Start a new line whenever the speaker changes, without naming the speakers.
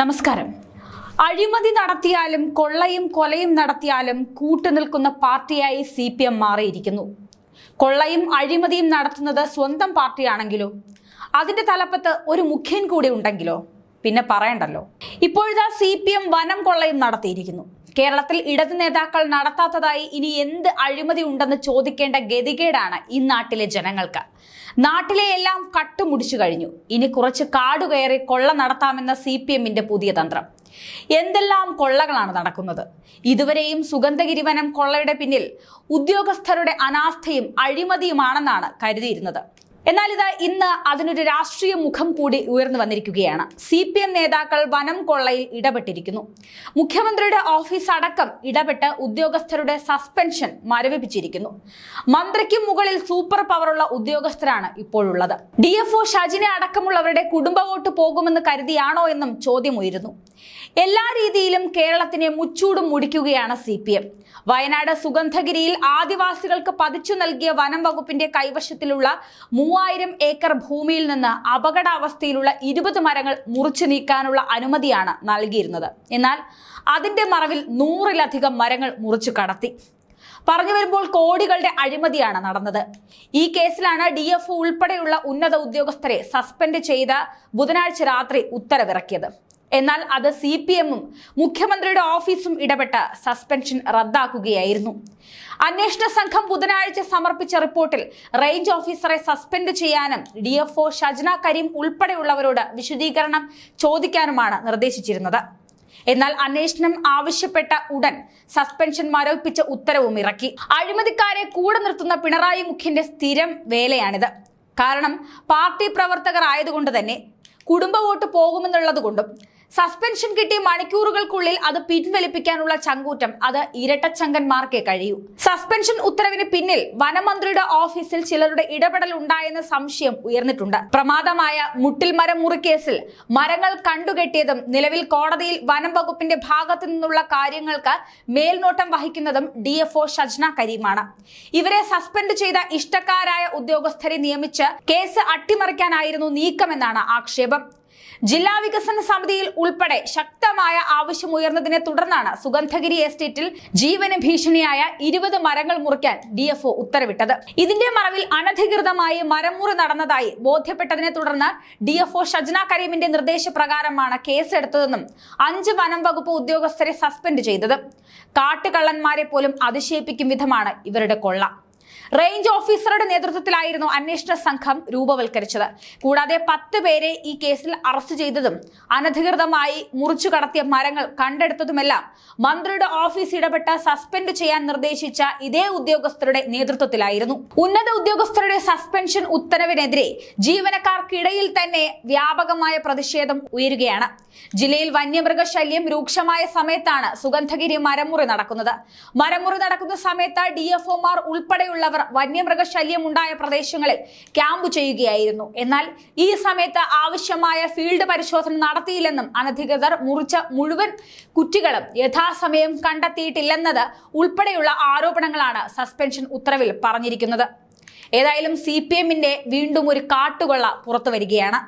നമസ്കാരം. അഴിമതി നടത്തിയാലും കൊള്ളയും കൊലയും നടത്തിയാലും കൂട്ടുനിൽക്കുന്ന പാർട്ടിയായി സി പി എം മാറിയിരിക്കുന്നു. കൊള്ളയും അഴിമതിയും നടത്തുന്നത് സ്വന്തം പാർട്ടിയാണെങ്കിലോ? അതിന്റെ തലപ്പത്ത് ഒരു മുഖ്യൻ കൂടി ഉണ്ടെങ്കിലോ? പിന്നെ പറയണ്ടല്ലോ. ഇപ്പോഴത്തെ സി പി എം വനം കൊള്ളയും നടത്തിയിരിക്കുന്നു. കേരളത്തിൽ ഇടത് നേതാക്കൾ നടത്താത്തതായി ഇനി എന്ത് അഴിമതി ഉണ്ടെന്ന് ചോദിക്കേണ്ട ഗതികേടാണ് ഈ നാട്ടിലെ ജനങ്ങൾക്ക്. നാട്ടിലെ എല്ലാം കട്ടുമുടിച്ചു കഴിഞ്ഞു. ഇനി കുറച്ച് കാടുകയറി കൊള്ള നടത്താമെന്ന സി പി എമ്മിന്റെ പുതിയ തന്ത്രം. എന്തെല്ലാം കൊള്ളകളാണ് നടക്കുന്നത്? ഇതുവരെയും സുഗന്ധഗിരി വനം കൊള്ളയുടെ പിന്നിൽ ഉദ്യോഗസ്ഥരുടെ അനാസ്ഥയും അഴിമതിയുമാണെന്നാണ് കരുതിയിരുന്നത്. എന്നാൽ ഇത് ഇന്ന് അതിനൊരു രാഷ്ട്രീയ മുഖം കൂടി ഉയർന്നു വന്നിരിക്കുകയാണ്. സി പി എം നേതാക്കൾ വനം കൊള്ളയിൽ ഇടപെട്ടിരിക്കുന്നു. മുഖ്യമന്ത്രിയുടെ ഓഫീസ് അടക്കം ഇടപെട്ട് ഉദ്യോഗസ്ഥരുടെ സസ്പെൻഷൻ മരവിപ്പിച്ചിരിക്കുന്നു. മന്ത്രിക്കും മുകളിൽ സൂപ്പർ പവറുള്ള ഉദ്യോഗസ്ഥരാണ് ഇപ്പോഴുള്ളത്. ഡി എഫ് ഒ ഷജിനെ അടക്കമുള്ളവരുടെ കുടുംബ വോട്ട് പോകുമെന്ന് കരുതിയാണോ എന്നും ചോദ്യമുയരുന്നു. എല്ലാ രീതിയിലും കേരളത്തിനെ മുച്ചൂടും മുടിക്കുകയാണ് സി പി എം വയനാട് സുഗന്ധഗിരിയിൽ ആദിവാസികൾക്ക് പതിച്ചു നൽകിയ വനം വകുപ്പിന്റെ കൈവശത്തിലുള്ള മൂവായിരം ഏക്കർ ഭൂമിയിൽ നിന്ന് അപകടാവസ്ഥയിലുള്ള ഇരുപത് മരങ്ങൾ മുറിച്ചു നീക്കാനുള്ള അനുമതിയാണ് നൽകിയിരുന്നത്. എന്നാൽ അതിന്റെ മറവിൽ നൂറിലധികം മരങ്ങൾ മുറിച്ചു കടത്തി. പറഞ്ഞു വരുമ്പോൾ കോടികളുടെ അഴിമതിയാണ് നടന്നത്. ഈ കേസിലാണ് ഡി എഫ് ഉൾപ്പെടെയുള്ള ഉന്നത ഉദ്യോഗസ്ഥരെ സസ്പെൻഡ് ചെയ്ത ബുധനാഴ്ച രാത്രി ഉത്തരവിറക്കിയത്. എന്നാൽ അത് സി പി എമ്മും മുഖ്യമന്ത്രിയുടെ ഓഫീസും ഇടപെട്ട് സസ്പെൻഷൻ റദ്ദാക്കുകയായിരുന്നു. അന്വേഷണ സംഘം ബുധനാഴ്ച സമർപ്പിച്ച റിപ്പോർട്ടിൽ റേഞ്ച് ഓഫീസറെ സസ്പെൻഡ് ചെയ്യാനും D F O Shajna Kareem ഉൾപ്പെടെയുള്ളവരോട് വിശദീകരണം ചോദിക്കാനുമാണ് നിർദ്ദേശിച്ചിരുന്നത്. എന്നാൽ അന്വേഷണം ആവശ്യപ്പെട്ട ഉടൻ സസ്പെൻഷൻ മരവിപ്പിച്ച ഉത്തരവും ഇറക്കി. അഴിമതിക്കാരെ കൂടെ നിർത്തുന്ന പിണറായി മുഖ്യന്റെ സ്ഥിരം വേലയാണിത്. കാരണം പാർട്ടി പ്രവർത്തകർ ആയതുകൊണ്ട് തന്നെ കുടുംബ വോട്ട് പോകുമെന്നുള്ളത് കൊണ്ടും സസ്പെൻഷൻ കിട്ടിയ മണിക്കൂറുകൾക്കുള്ളിൽ അത് പിൻവലിപ്പിക്കാനുള്ള ചങ്കൂറ്റം. അത് ഇരട്ടച്ചങ്കന്മാർക്കേ കഴിയൂ. സസ്പെൻഷൻ ഉത്തരവിന് പിന്നിൽ വനമന്ത്രിയുടെ ഓഫീസിൽ ചിലരുടെ ഇടപെടൽ ഉണ്ടായെന്ന സംശയം ഉയർന്നിട്ടുണ്ട്. പ്രമാദമായ മുട്ടിൽ മരം മുറിക്കേസിൽ മരങ്ങൾ കണ്ടുകെട്ടിയതും നിലവിൽ കോടതിയിൽ വനം വകുപ്പിന്റെ ഭാഗത്തു നിന്നുള്ള കാര്യങ്ങൾക്ക് മേൽനോട്ടം വഹിക്കുന്നതും ഡി എഫ് ഒ ഷജ്ന കരീമാണ്. ഇവരെ സസ്പെൻഡ് ചെയ്ത ഇഷ്ടക്കാരായ ഉദ്യോഗസ്ഥരെ നിയമിച്ച് കേസ് അട്ടിമറിക്കാനായിരുന്നു നീക്കമെന്നാണ് ആക്ഷേപം. ജില്ലാ വികസന സമിതിയിൽ ഉൾപ്പെടെ ശക്തമായ ആവശ്യമുയർന്നതിനെ തുടർന്നാണ് സുഗന്ധഗിരി എസ്റ്റേറ്റിൽ ജീവന ഭീഷണിയായ ഇരുപത് മരങ്ങൾ മുറിക്കാൻ ഡി ഉത്തരവിട്ടത്. ഇതിന്റെ മറവിൽ അനധികൃതമായി മരമുറി നടന്നതായി ബോധ്യപ്പെട്ടതിനെ തുടർന്ന് ഡി എഫ് ഷജ്ന കരീമിന്റെ നിർദ്ദേശപ്രകാരമാണ് കേസെടുത്തതെന്നും അഞ്ച് വനം വകുപ്പ് ഉദ്യോഗസ്ഥരെ സസ്പെൻഡ് ചെയ്തത്. കാട്ടുകള്ളന്മാരെ പോലും അതിശയിപ്പിക്കും വിധമാണ് ഇവരുടെ കൊള്ള. റേഞ്ച് ഓഫീസറുടെ നേതൃത്വത്തിലായിരുന്നു അന്വേഷണ സംഘം രൂപവൽക്കരിച്ചത്. കൂടാതെ പത്ത് പേരെ ഈ കേസിൽ അറസ്റ്റ് ചെയ്തതും അനധികൃതമായി മുറിച്ചു കടത്തിയ മരങ്ങൾ കണ്ടെടുത്തതുമെല്ലാം മന്ത്രിയുടെ ഓഫീസ് ഇടപെട്ട് സസ്പെൻഡ് ചെയ്യാൻ നിർദ്ദേശിച്ച ഇതേ ഉദ്യോഗസ്ഥരുടെ നേതൃത്വത്തിലായിരുന്നു. ഉന്നത ഉദ്യോഗസ്ഥരുടെ സസ്പെൻഷൻ ഉത്തരവിനെതിരെ ജീവനക്കാർക്കിടയിൽ തന്നെ വ്യാപകമായ പ്രതിഷേധം ഉയരുകയാണ്. ജില്ലയിൽ വന്യമൃഗശല്യം രൂക്ഷമായ സമയത്താണ് സുഗന്ധഗിരി മരമുറി നടക്കുന്നത്. മരമുറി നടക്കുന്ന സമയത്ത് ഡി ഒമാർ ഉൾപ്പെടെയുള്ളവർ വന്യമൃഗശല്യം ഉണ്ടായ പ്രദേശങ്ങളിൽ ക്യാമ്പ് ചെയ്യുകയായിരുന്നു. എന്നാൽ ഈ സമയത്ത് ആവശ്യമായ ഫീൽഡ് പരിശോധന നടത്തിയില്ലെന്നും അനധികൃതർ മുറിച്ച മുഴുവൻ കുറ്റികളും യഥാസമയം കണ്ടെത്തിയിട്ടില്ലെന്നത് ഉൾപ്പെടെയുള്ള ആരോപണങ്ങളാണ് സസ്പെൻഷൻ ഉത്തരവിൽ പറഞ്ഞിരിക്കുന്നത്. ഏതായാലും സി പി എമ്മിന്റെ വീണ്ടും ഒരു കാട്ടുകൊള്ള പുറത്തു വരികയാണ്